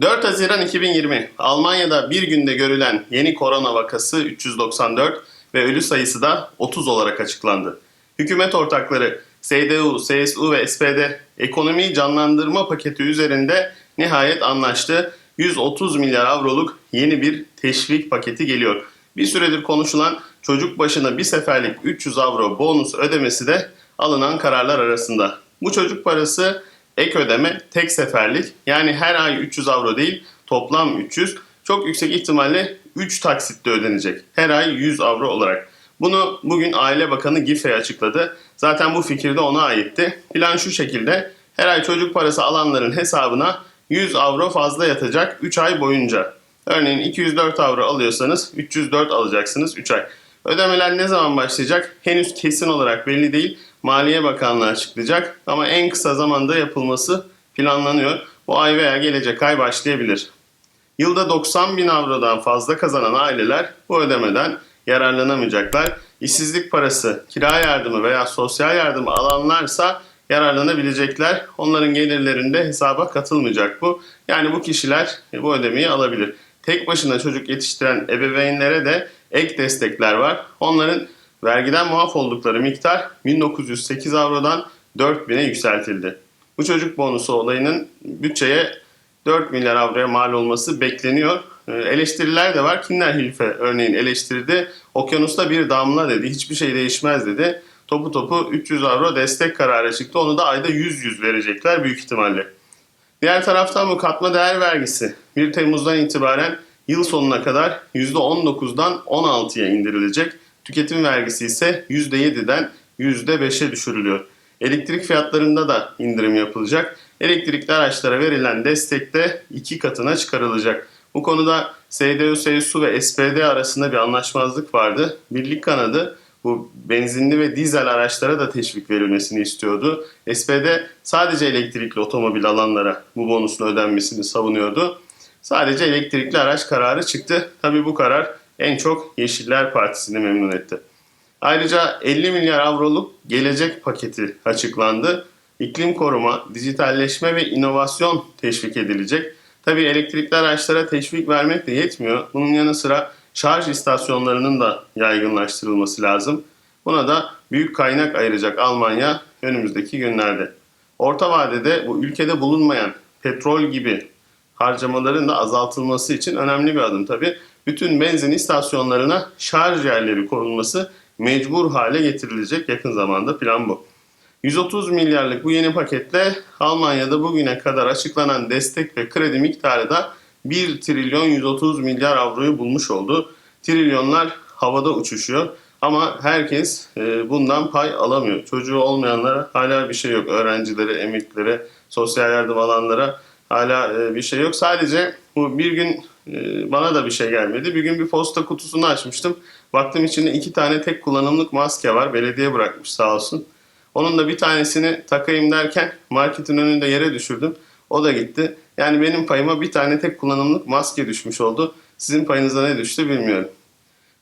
4 Haziran 2020 Almanya'da bir günde görülen yeni korona vakası 394 ve ölü sayısı da 30 olarak açıklandı. Hükümet ortakları CDU, CSU ve SPD ekonomiyi canlandırma paketi üzerinde nihayet anlaştı. 130 milyar avroluk yeni bir teşvik paketi geliyor. Bir süredir konuşulan çocuk başına bir seferlik 300 avro bonus ödemesi de alınan kararlar arasında. Bu çocuk parası ek ödeme tek seferlik yani her ay 300 avro değil toplam 300 çok yüksek ihtimalle 3 taksitte ödenecek. Her ay 100 avro olarak. Bunu bugün Aile Bakanı Giffey açıkladı. Zaten bu fikir de ona aitti. Plan şu şekilde her ay çocuk parası alanların hesabına 100 avro fazla yatacak 3 ay boyunca. Örneğin 204 avro alıyorsanız 304 alacaksınız 3 ay. Ödemeler ne zaman başlayacak? Henüz kesin olarak belli değil. Maliye Bakanlığı açıklayacak ama en kısa zamanda yapılması planlanıyor. Bu ay veya gelecek ay başlayabilir. Yılda 90 bin avrodan fazla kazanan aileler bu ödemeden yararlanamayacaklar. İşsizlik parası, kira yardımı veya sosyal yardımı alanlarsa yararlanabilecekler. Onların gelirlerinde hesaba katılmayacak bu. Yani bu kişiler bu ödemeyi alabilir. Tek başına çocuk yetiştiren ebeveynlere de ek destekler var. Onların vergiden muaf oldukları miktar 1908 avrodan 4000'e yükseltildi. Bu çocuk bonusu olayının bütçeye 4 milyar avroya mal olması bekleniyor. Ee, Eleştiriler de var. Kinder Hilfe örneğin eleştirdi. Okyanusta bir damla dedi. Hiçbir şey değişmez dedi. Topu topu 300 avro destek kararı çıktı. Onu da ayda 100-100 verecekler büyük ihtimalle. Diğer taraftan bu katma değer vergisi 1 Temmuz'dan itibaren yıl sonuna kadar %19'dan 16'ya indirilecek. Tüketim vergisi ise %7'den %5'e düşürülüyor. Elektrik fiyatlarında da indirim yapılacak. Elektrikli araçlara verilen destek de iki katına çıkarılacak. Bu konuda CSU ve SPD arasında bir anlaşmazlık vardı. Birlik kanadı bu benzinli ve dizel araçlara da teşvik verilmesini istiyordu. SPD sadece elektrikli otomobil alanlara bu bonusun ödenmesini savunuyordu. Sadece elektrikli araç kararı çıktı. Tabii bu karar en çok Yeşiller Partisi'ni memnun etti. Ayrıca 50 milyar avroluk gelecek paketi açıklandı. İklim koruma, dijitalleşme ve inovasyon teşvik edilecek. Tabii elektrikli araçlara teşvik vermek de yetmiyor. Bunun yanı sıra şarj istasyonlarının da yaygınlaştırılması lazım. Buna da büyük kaynak ayıracak Almanya önümüzdeki günlerde. Orta vadede bu ülkede bulunmayan petrol gibi harcamaların da azaltılması için önemli bir adım tabii. Bütün benzin istasyonlarına şarj yerleri konulması mecbur hale getirilecek yakın zamanda plan bu. 130 milyarlık bu yeni paketle Almanya'da bugüne kadar açıklanan destek ve kredi miktarı da 1 trilyon 130 milyar avroyu bulmuş oldu. Trilyonlar havada uçuşuyor ama herkes e, bundan pay alamıyor. Çocuğu olmayanlara hala bir şey yok. Öğrencilere, emeklilere, sosyal yardım alanlara hala e, bir şey yok. Sadece bu bir gün e, bana da bir şey gelmedi. Bir gün bir posta kutusunu açmıştım. Baktım içinde iki tane tek kullanımlık maske var. Belediye bırakmış sağ olsun. Onun da bir tanesini takayım derken marketin önünde yere düşürdüm. O da gitti. Yani benim payıma bir tane tek kullanımlık maske düşmüş oldu. Sizin payınıza ne düştü bilmiyorum.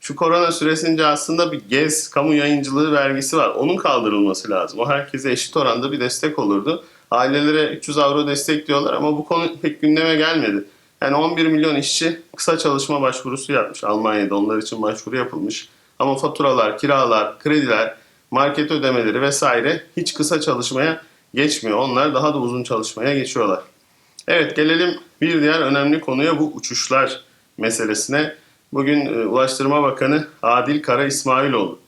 Şu korona süresince aslında bir GEZ, kamu yayıncılığı vergisi var. Onun kaldırılması lazım. O herkese eşit oranda bir destek olurdu. Ailelere 300 avro destek diyorlar ama bu konu pek gündeme gelmedi. Yani 11 milyon işçi kısa çalışma başvurusu yapmış Almanya'da. Onlar için başvuru yapılmış. Ama faturalar, kiralar, krediler, market ödemeleri vesaire hiç kısa çalışmaya geçmiyor. Onlar daha da uzun çalışmaya geçiyorlar. Evet gelelim bir diğer önemli konuya bu uçuşlar meselesine. Bugün e, Ulaştırma Bakanı Adil Kara İsmailoğlu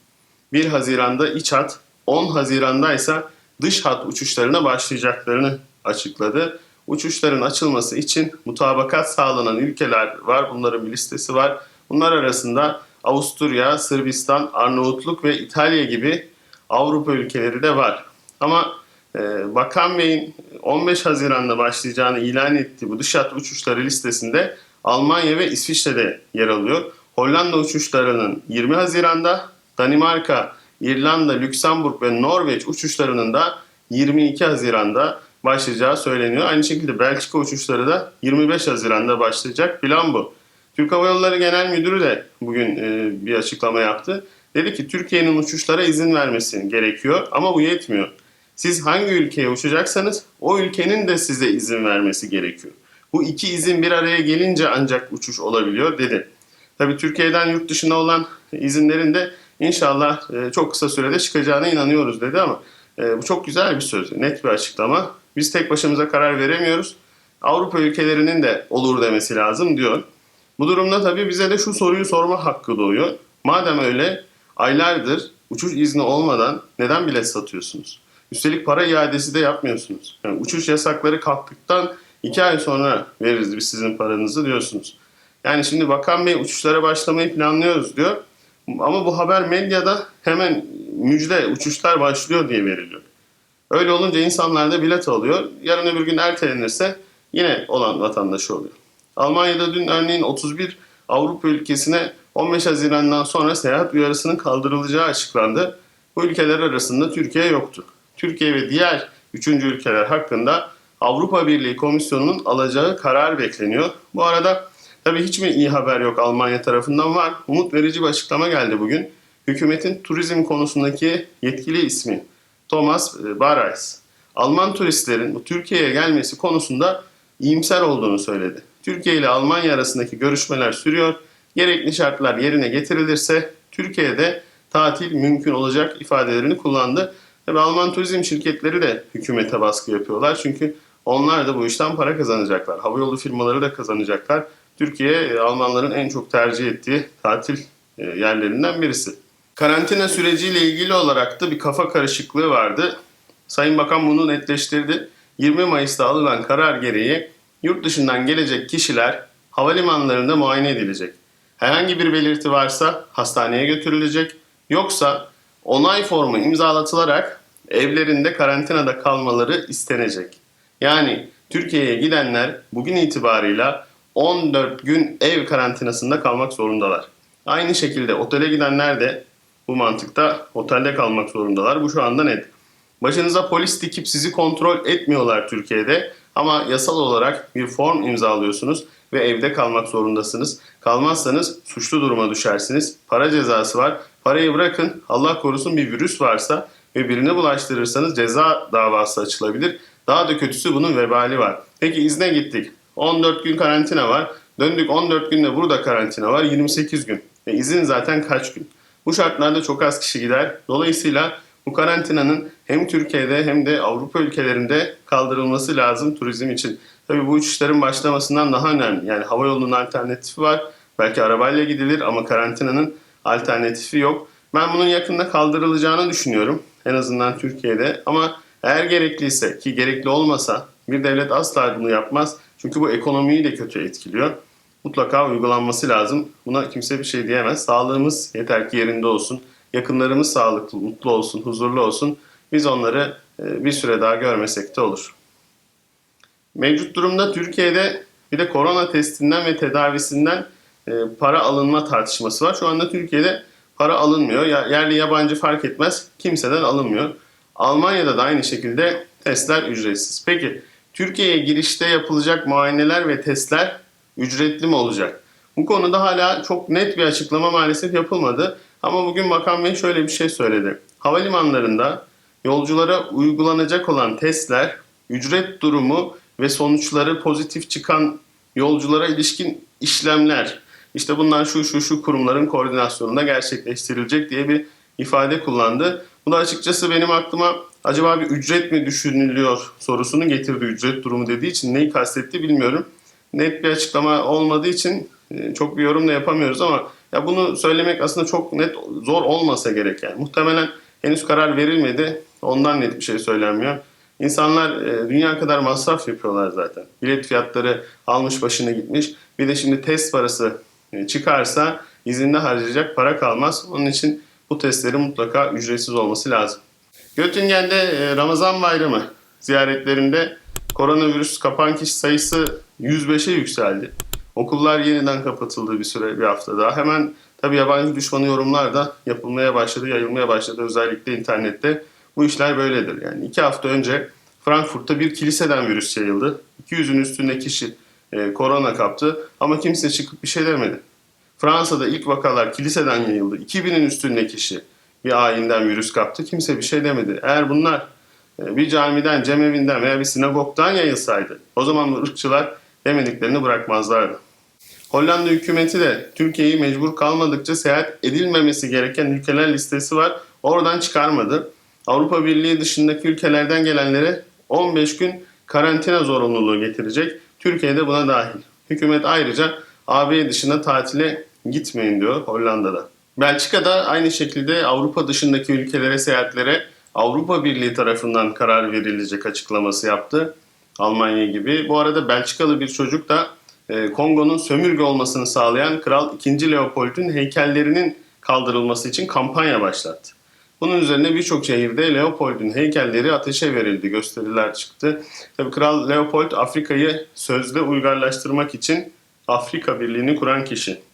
1 Haziran'da iç hat, 10 Haziran'da ise dış hat uçuşlarına başlayacaklarını açıkladı. Uçuşların açılması için mutabakat sağlanan ülkeler var. Bunların bir listesi var. Bunlar arasında Avusturya, Sırbistan, Arnavutluk ve İtalya gibi Avrupa ülkeleri de var. Ama e, Bakan Bey'in 15 Haziran'da başlayacağını ilan ettiği bu dış hat uçuşları listesinde Almanya ve İsviçre'de yer alıyor. Hollanda uçuşlarının 20 Haziran'da, Danimarka, İrlanda, Lüksemburg ve Norveç uçuşlarının da 22 Haziran'da başlayacağı söyleniyor. Aynı şekilde Belçika uçuşları da 25 Haziran'da başlayacak. Plan bu. Türk Hava Yolları Genel Müdürü de bugün e, bir açıklama yaptı. Dedi ki Türkiye'nin uçuşlara izin vermesi gerekiyor ama bu yetmiyor. Siz hangi ülkeye uçacaksanız o ülkenin de size izin vermesi gerekiyor. Bu iki izin bir araya gelince ancak uçuş olabiliyor dedi. Tabii Türkiye'den yurt dışına olan izinlerin de inşallah e, çok kısa sürede çıkacağına inanıyoruz dedi ama e, bu çok güzel bir söz, net bir açıklama. Biz tek başımıza karar veremiyoruz. Avrupa ülkelerinin de olur demesi lazım diyor. Bu durumda tabii bize de şu soruyu sorma hakkı doğuyor. Madem öyle aylardır uçuş izni olmadan neden bilet satıyorsunuz? Üstelik para iadesi de yapmıyorsunuz. Yani uçuş yasakları kalktıktan iki ay sonra veririz biz sizin paranızı diyorsunuz. Yani şimdi Bakan Bey uçuşlara başlamayı planlıyoruz diyor. Ama bu haber medyada hemen müjde uçuşlar başlıyor diye veriliyor. Öyle olunca insanlar da bilet alıyor. Yarın öbür gün ertelenirse yine olan vatandaşı oluyor. Almanya'da dün örneğin 31 Avrupa ülkesine 15 Haziran'dan sonra seyahat uyarısının kaldırılacağı açıklandı. Bu ülkeler arasında Türkiye yoktu. Türkiye ve diğer üçüncü ülkeler hakkında Avrupa Birliği Komisyonu'nun alacağı karar bekleniyor. Bu arada tabii hiç mi iyi haber yok Almanya tarafından var. Umut verici bir açıklama geldi bugün. Hükümetin turizm konusundaki yetkili ismi Thomas Barais. Alman turistlerin Türkiye'ye gelmesi konusunda iyimser olduğunu söyledi. Türkiye ile Almanya arasındaki görüşmeler sürüyor. Gerekli şartlar yerine getirilirse Türkiye'de tatil mümkün olacak ifadelerini kullandı. Tabii Alman turizm şirketleri de hükümete baskı yapıyorlar. Çünkü onlar da bu işten para kazanacaklar. Havayolu firmaları da kazanacaklar. Türkiye e, Almanların en çok tercih ettiği tatil e, yerlerinden birisi. Karantina süreciyle ilgili olarak da bir kafa karışıklığı vardı. Sayın Bakan bunu netleştirdi. 20 Mayıs'ta alınan karar gereği yurt dışından gelecek kişiler havalimanlarında muayene edilecek. Herhangi bir belirti varsa hastaneye götürülecek. Yoksa onay formu imzalatılarak evlerinde karantinada kalmaları istenecek. Yani Türkiye'ye gidenler bugün itibarıyla 14 gün ev karantinasında kalmak zorundalar. Aynı şekilde otele gidenler de bu mantıkta otelde kalmak zorundalar. Bu şu anda net. Başınıza polis dikip sizi kontrol etmiyorlar Türkiye'de ama yasal olarak bir form imzalıyorsunuz ve evde kalmak zorundasınız. Kalmazsanız suçlu duruma düşersiniz. Para cezası var. Parayı bırakın Allah korusun bir virüs varsa ve birine bulaştırırsanız ceza davası açılabilir. Daha da kötüsü bunun vebali var. Peki izne gittik. 14 gün karantina var. Döndük 14 günde burada karantina var. 28 gün. E izin zaten kaç gün? Bu şartlarda çok az kişi gider. Dolayısıyla bu karantinanın hem Türkiye'de hem de Avrupa ülkelerinde kaldırılması lazım turizm için. Tabii bu uçuşların başlamasından daha önemli. Yani hava yolunun alternatifi var. Belki arabayla gidilir ama karantinanın alternatifi yok. Ben bunun yakında kaldırılacağını düşünüyorum. En azından Türkiye'de. Ama eğer gerekliyse ki gerekli olmasa bir devlet asla bunu yapmaz. Çünkü bu ekonomiyi de kötü etkiliyor. Mutlaka uygulanması lazım. Buna kimse bir şey diyemez. Sağlığımız yeter ki yerinde olsun. Yakınlarımız sağlıklı, mutlu olsun, huzurlu olsun. Biz onları e, bir süre daha görmesek de olur. Mevcut durumda Türkiye'de bir de korona testinden ve tedavisinden e, para alınma tartışması var. Şu anda Türkiye'de para alınmıyor. Yerli yabancı fark etmez. Kimseden alınmıyor. Almanya'da da aynı şekilde testler ücretsiz. Peki Türkiye'ye girişte yapılacak muayeneler ve testler ücretli mi olacak? Bu konuda hala çok net bir açıklama maalesef yapılmadı. Ama bugün Bakan Bey şöyle bir şey söyledi. Havalimanlarında yolculara uygulanacak olan testler, ücret durumu ve sonuçları pozitif çıkan yolculara ilişkin işlemler, işte bunlar şu şu şu kurumların koordinasyonunda gerçekleştirilecek diye bir ifade kullandı. Bu da açıkçası benim aklıma acaba bir ücret mi düşünülüyor sorusunu getirdi ücret durumu dediği için neyi kastetti bilmiyorum. Net bir açıklama olmadığı için e, çok bir yorum da yapamıyoruz ama ya bunu söylemek aslında çok net zor olmasa gerek yani. Muhtemelen henüz karar verilmedi. Ondan net bir şey söylenmiyor. İnsanlar e, dünya kadar masraf yapıyorlar zaten. Bilet fiyatları almış başına gitmiş. Bir de şimdi test parası e, çıkarsa izinde harcayacak para kalmaz. Onun için bu testlerin mutlaka ücretsiz olması lazım. Göttingen'de e, Ramazan bayramı ziyaretlerinde koronavirüs kapan kişi sayısı 105'e yükseldi. Okullar yeniden kapatıldı bir süre bir hafta daha. Hemen tabi yabancı düşmanı yorumlar da yapılmaya başladı, yayılmaya başladı özellikle internette. Bu işler böyledir. Yani iki hafta önce Frankfurt'ta bir kiliseden virüs yayıldı. 200'ün üstünde kişi e, korona kaptı ama kimse çıkıp bir şey demedi. Fransa'da ilk vakalar kiliseden yayıldı. 2000'in üstünde kişi bir ayinden virüs kaptı. Kimse bir şey demedi. Eğer bunlar e, bir camiden, cemevinden veya bir sinagogdan yayılsaydı o zaman ırkçılar demediklerini bırakmazlardı. Hollanda hükümeti de Türkiye'yi mecbur kalmadıkça seyahat edilmemesi gereken ülkeler listesi var. Oradan çıkarmadı. Avrupa Birliği dışındaki ülkelerden gelenlere 15 gün karantina zorunluluğu getirecek. Türkiye de buna dahil. Hükümet ayrıca AB dışına tatile gitmeyin diyor Hollanda'da. Belçika'da aynı şekilde Avrupa dışındaki ülkelere seyahatlere Avrupa Birliği tarafından karar verilecek açıklaması yaptı. Almanya gibi. Bu arada Belçikalı bir çocuk da e, Kongo'nun sömürge olmasını sağlayan Kral 2. Leopold'un heykellerinin kaldırılması için kampanya başlattı. Bunun üzerine birçok şehirde Leopold'un heykelleri ateşe verildi, gösteriler çıktı. Tabii Kral Leopold Afrika'yı sözde uygarlaştırmak için Afrika Birliği'ni kuran kişi.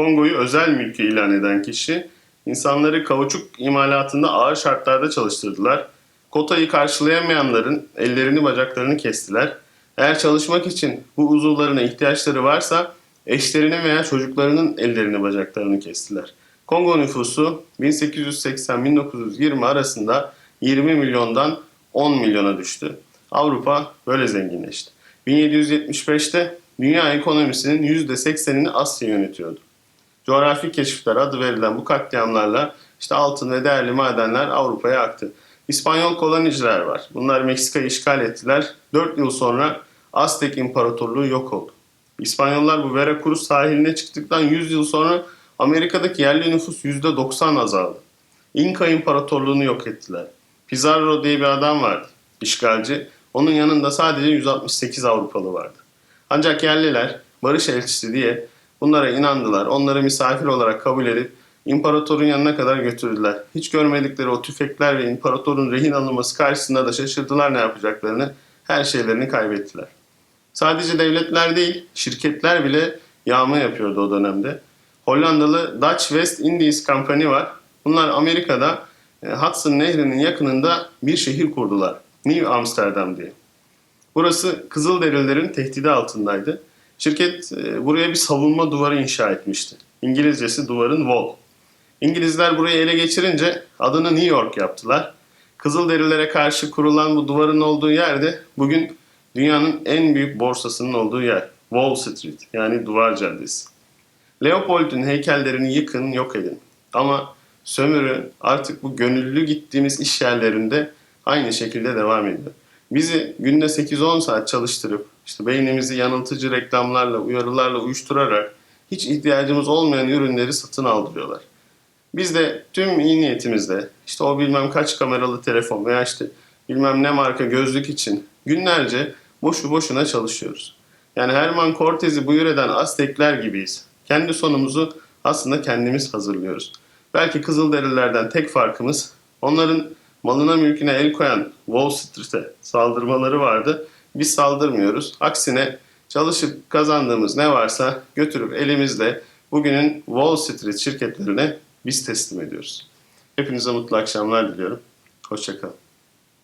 Kongo'yu özel mülkü ilan eden kişi. İnsanları kauçuk imalatında ağır şartlarda çalıştırdılar. Kotayı karşılayamayanların ellerini bacaklarını kestiler. Eğer çalışmak için bu uzuvlarına ihtiyaçları varsa eşlerine veya çocuklarının ellerini bacaklarını kestiler. Kongo nüfusu 1880-1920 arasında 20 milyondan 10 milyona düştü. Avrupa böyle zenginleşti. 1775'te dünya ekonomisinin %80'ini Asya yönetiyordu. Coğrafi keşifler adı verilen bu katliamlarla işte altın ve değerli madenler Avrupa'ya aktı. İspanyol koloniciler var. Bunlar Meksika'yı işgal ettiler. 4 yıl sonra Aztek İmparatorluğu yok oldu. İspanyollar bu Veracruz sahiline çıktıktan 100 yıl sonra Amerika'daki yerli nüfus %90 azaldı. İnka İmparatorluğunu yok ettiler. Pizarro diye bir adam vardı, işgalci. Onun yanında sadece 168 Avrupalı vardı. Ancak yerliler barış elçisi diye bunlara inandılar. Onları misafir olarak kabul edip imparatorun yanına kadar götürdüler. Hiç görmedikleri o tüfekler ve imparatorun rehin alınması karşısında da şaşırdılar ne yapacaklarını. Her şeylerini kaybettiler. Sadece devletler değil, şirketler bile yağma yapıyordu o dönemde. Hollandalı Dutch West Indies Company var. Bunlar Amerika'da e, Hudson Nehri'nin yakınında bir şehir kurdular. New Amsterdam diye. Burası Kızılderililerin tehdidi altındaydı. Şirket e, buraya bir savunma duvarı inşa etmişti. İngilizcesi duvarın wall. İngilizler burayı ele geçirince adını New York yaptılar. Kızılderililere karşı kurulan bu duvarın olduğu yerde bugün dünyanın en büyük borsasının olduğu yer. Wall Street yani Duvar Caddesi. Leopold'un heykellerini yıkın, yok edin. Ama sömürü artık bu gönüllü gittiğimiz iş yerlerinde aynı şekilde devam ediyor. Bizi günde 8-10 saat çalıştırıp işte beynimizi yanıltıcı reklamlarla, uyarılarla uyuşturarak hiç ihtiyacımız olmayan ürünleri satın aldırıyorlar. Biz de tüm iyi niyetimizle işte o bilmem kaç kameralı telefon veya işte bilmem ne marka gözlük için günlerce boşu boşuna çalışıyoruz. Yani Herman Cortez'i buyur eden Aztekler gibiyiz. Kendi sonumuzu aslında kendimiz hazırlıyoruz. Belki Kızılderililerden tek farkımız onların malına mülküne el koyan Wall Street'e saldırmaları vardı. Biz saldırmıyoruz. Aksine çalışıp kazandığımız ne varsa götürüp elimizle bugünün Wall Street şirketlerine biz teslim ediyoruz. Hepinize mutlu akşamlar diliyorum. Hoşçakalın.